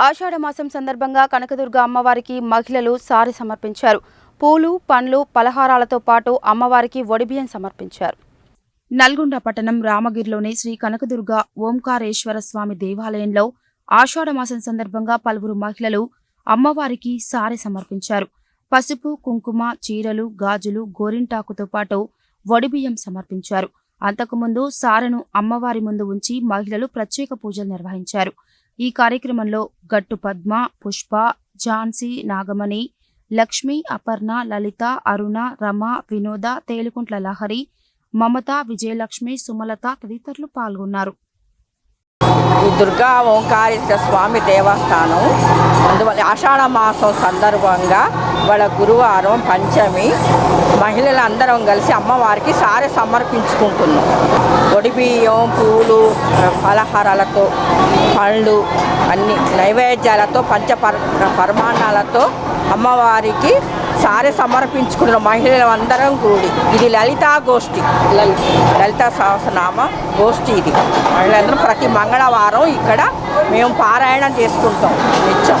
ఆషాఢ మాసం సందర్భంగా కనకదుర్గ అమ్మవారికి మహిళలు సారి సమర్పించారు. పూలు పండ్లు పలహారాలతో పాటు అమ్మవారికి ఒడిబియ్యం సమర్పించారు. నల్గొండ పట్టణం రామగిరిలోని శ్రీ కనకదుర్గ ఓంకారేశ్వర స్వామి దేవాలయంలో ఆషాఢ మాసం సందర్భంగా పలువురు మహిళలు అమ్మవారికి సారె సమర్పించారు. పసుపు కుంకుమ చీరలు గాజులు గోరింటాకుతో పాటు వడిబియ్యం సమర్పించారు. అంతకుముందు సారెను అమ్మవారి ముందు ఉంచి మహిళలు ప్రత్యేక పూజలు నిర్వహించారు. ఈ కార్యక్రమంలో గట్టు పద్మ పుష్ప ఝాన్సీ నాగమణి లక్ష్మి అపర్ణ లలిత అరుణ రమ వినోద తేలుకుంట్ల లహరి మమత విజయలక్ష్మి సుమలత తదితరులు పాల్గొన్నారు. దుర్గా ఓంకారేశ్వర స్వామి దేవస్థానం. అందువల్ల ఆషాఢ మాసం సందర్భంగా వాళ్ళ గురువారం పంచమి మహిళలందరం కలిసి అమ్మవారికి సారె సమర్పించుకుంటున్నాం. ఒడిబియ్యం పూలు పలహారాలతో పళ్ళు అన్ని నైవేద్యాలతో పంచ పరమాణాలతో అమ్మవారికి సారె సమర్పించుకున్న మహిళలు అందరం కూడి. ఇది లలితా గోష్ఠి. లలిత లలితా సహస్రనామ గోష్ఠి ఇది. మహిళలందరూ ప్రతి మంగళవారం ఇక్కడ మేము పారాయణం చేసుకుంటాం. నిత్యం.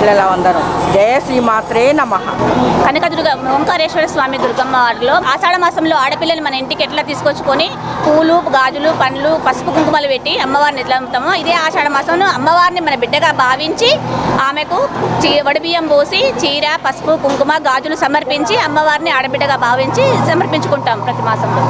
పిల్లలందరం జయ శ్రీమాత్రే నమః. కనకదుర్గ ఓంకారేశ్వర స్వామి దుర్గమ్మ వారిలో ఆషాఢ మాసంలో ఆడపిల్లలు మన ఇంటికి ఎట్లా తీసుకొచ్చుకొని పూలు గాజులు పండ్లు పసుపు కుంకుమలు పెట్టి అమ్మవారిని ఎట్లా అమ్ముతామో ఇదే ఆషాఢ మాసంలో అమ్మవారిని మన బిడ్డగా భావించి ఆమెకు చీ వడిబియ్యం పోసి చీర పసుపు కుంకుమ గాజులు సమర్పించి అమ్మవారిని ఆడబిడ్డగా భావించి సమర్పించుకుంటాం ప్రతి మాసంలో.